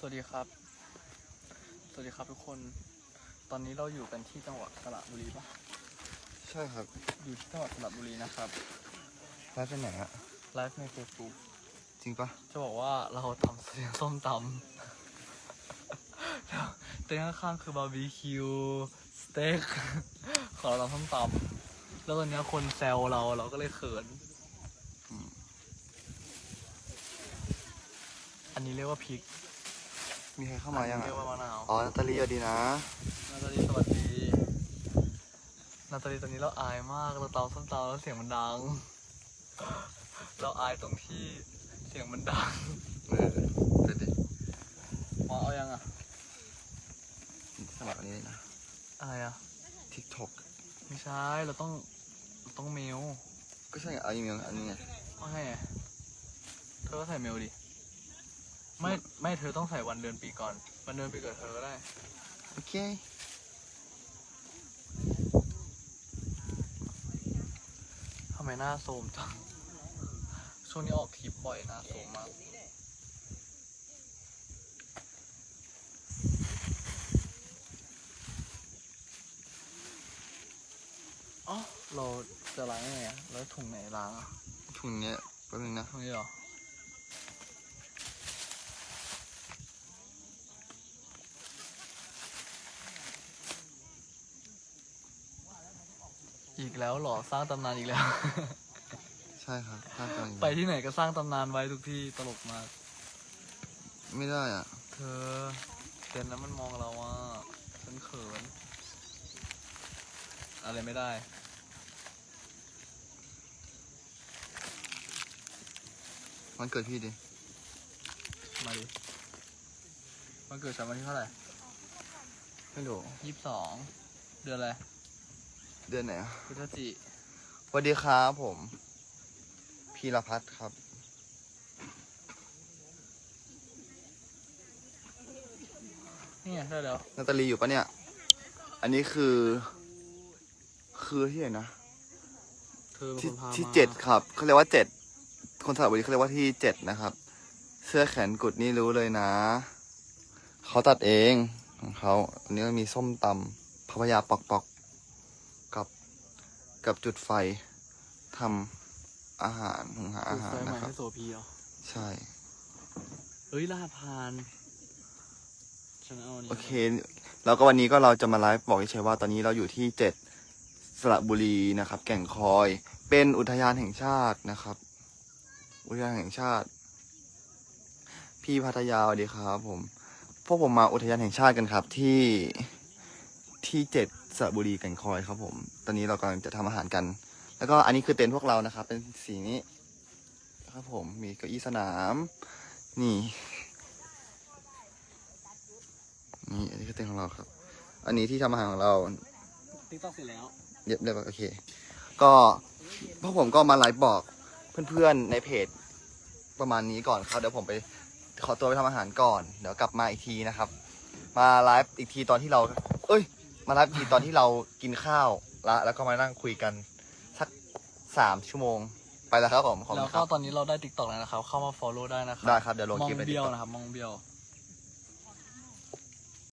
สวัสดีครับ สวัสดีครับทุกคน ตอนนี้เราอยู่กันที่จังหวัดสระบุรีปะใช่ครับอยู่ที่จังหวัดสระบุรีนะครับร้านเป็นไหนอะไลฟ์ในเฟซบุ๊กจริงปะจะบอกว่าเราทำเสียงส้มตำแล้วเต็นท์ข้างๆคือบาร์บีคิวสเต็กขอเราทำส้มตำแล้วตอนนี้คนแซวเราเราก็เลยเขิน อันนี้เรียกว่าพริก มีใครเข้ามายังเรีอะยกว่ามะนาวอ๋อนาตาลีสวัสดีนะ นาตาลีสวัสดี นาตาลีตอนนี้เราอายมาก เราตามส้มตำแล้วเสียงมันดัง เราอายตรงที่เสียงมันดังเออเดี๋ยวดิมาเอายังอะ สมัครอันนี้เลยนะ อะไรอะ TikTok ไม่ใช่ เราต้องเราต้องเมลก็ใช่ไงเอาอีเมลอันนี้ไง ว่าไงอะเธอก็ใส่เมลดิ ไม่ไม่เธอต้องใส่วันเดือนปีก่อน วันเดือนปีเกิดเธอก็ได้ โอเค ทำไมหน้าโทรมจัง ช่วงนี้ออกทริปบ่อยหน้าโทรมมาก อ๋อ เราจะล้างยังไงอะแล้วถุงไหนล้างอะถุงเนี้ยแป๊บนึงนะถุงนี้เหรอ อีกแล้วเหรอสร้างตำนานอีกแล้ว ใช่ครับข้ามกำลังไปที่ไหนก็สร้างตำนานไว้ทุกที่ตลกมาก ไม่ได้อะ เธอเต็นท์นั้นมันมองเราว่าฉันเขิน อะไรไม่ได้ มันเกิดพี่ดิ มาดิมันเกิดฉันวันที่เท่าไหร่ไม่รู้ ยี่สิบสองเดือนอะไร เดือนไหนอะพฤศจิสวัสดีครับผม พีรพัฒน์ครับ นี่ไงได้แล้ว นาตาลีอยู่ปะเนี่ย อันนี้คือ คือที่ไหนนะ เธอเป็นที่คนพามาที่เจ็ดครับเขาเรียกว่าเจ็ดคนสระบุรีเขาเรียกว่าที่เจ็ดนะครับ เสื้อแขนกุดนี่รู้เลยนะ เขาตัดเองของเขาอันนี้ก็มีส้มตำพะพยาปอกปอกกับ กับจุดไฟทำอาหารหุงหาอาหารไฟใหนะม่ครับให้โซพีเหรอใช่เฮ้ยลาดพานฉันเอาอันนี้โอเค แล้วก็วันนี้ก็เราจะมาไลฟ์บอกเฉยๆว่าตอนนี้เราอยู่ที่เจ็ดสระบุรีนะครับ แก่งคอย เป็นอุทยานแห่งชาตินะครับ อุทยานแห่งชาติ พี่พัทยาสวัสดีครับผม พวกผมมาอุทยานแห่งชาติกันครับที่ ที่เจ็ดสระบุรีแก่งคอยครับผม ตอนนี้เรากำลังจะทำอาหารกัน แล้วก็อันนี้คือเต็นท์พวกเรานะครับ เป็นสีนี้ ครับผม มีเก้าอี้สนาม นี่ นี่อันนี้คือเต็นท์ของเราครับ อันนี้ที่ทำอาหารของเรา ติ๊กต็อกเสร็จแล้ว เย็บได้ปะโอเค ก็พวกผมก็มาไลฟ์บอกเพื่อนๆในเพจประมาณนี้ก่อนครับเดี๋ยวผมไปขอตัวไปทำอาหารก่อน เดี๋ยวกลับมาอีกทีนะครับ มาไลฟ์อีกทีตอนที่เรา เอ้ย มาไลฟ์อีกทีตอนที่เรากินข้าวละแล้วก็มานั่งคุยกันสักสามชั่วโมงไปแล้วครับผมขอบแล้คุวณคก็รับ ตอนนี้เราได้ติ๊กต็อกแล้วนะครับ เข้ามา follow ได้นะครัได้ครับเดี๋ยวลงมองคลิปในเบี้ยว TikTok นะครับมองเบี้ยว